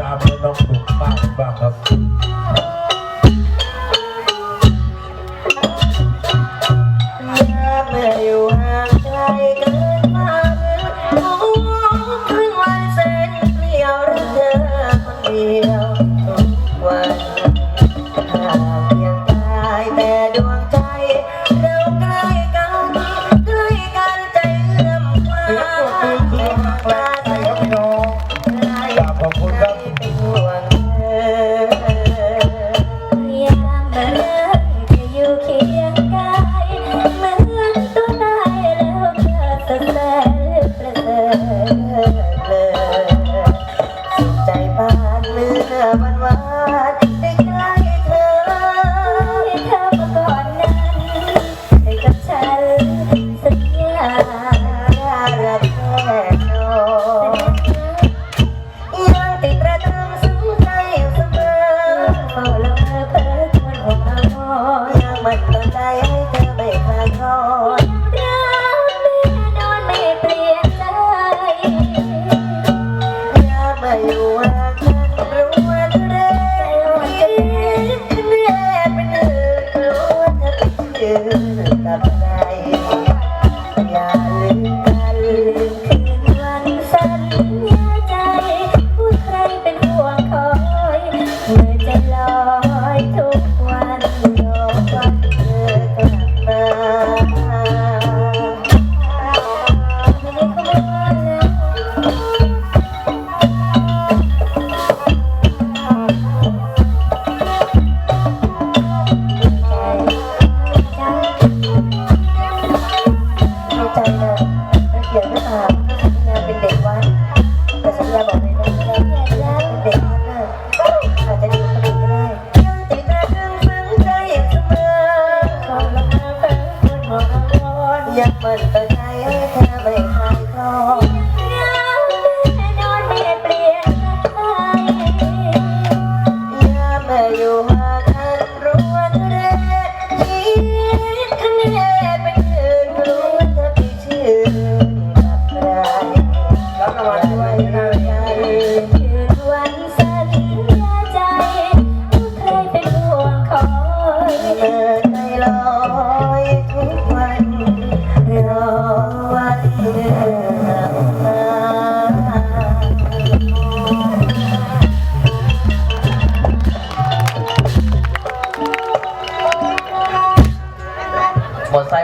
ตามน้องหนุ่มบ้างบ้างครับ วันใกล้เธอให้เธอมาก่อนนั้นให้กับฉันสัญญารักแน่นอนยังติดประทังสูงใจเสมอเฝ้าละเมอเควหังอ่ยังมันต่อใจเธอไม่ขาดคอย เจอกับใครอย่าลืม ยังเปิดตัวใจเธอไม่คลายคลอย่าแม่อยู่หากันรู้ว่าเธอเด็ดยิ้มคะแนนเป็นคืนรู้จชื่นกับใครแล้วนอนไว้ในใจใจลอย ทุกวันรอวันเดินมาหมดไส้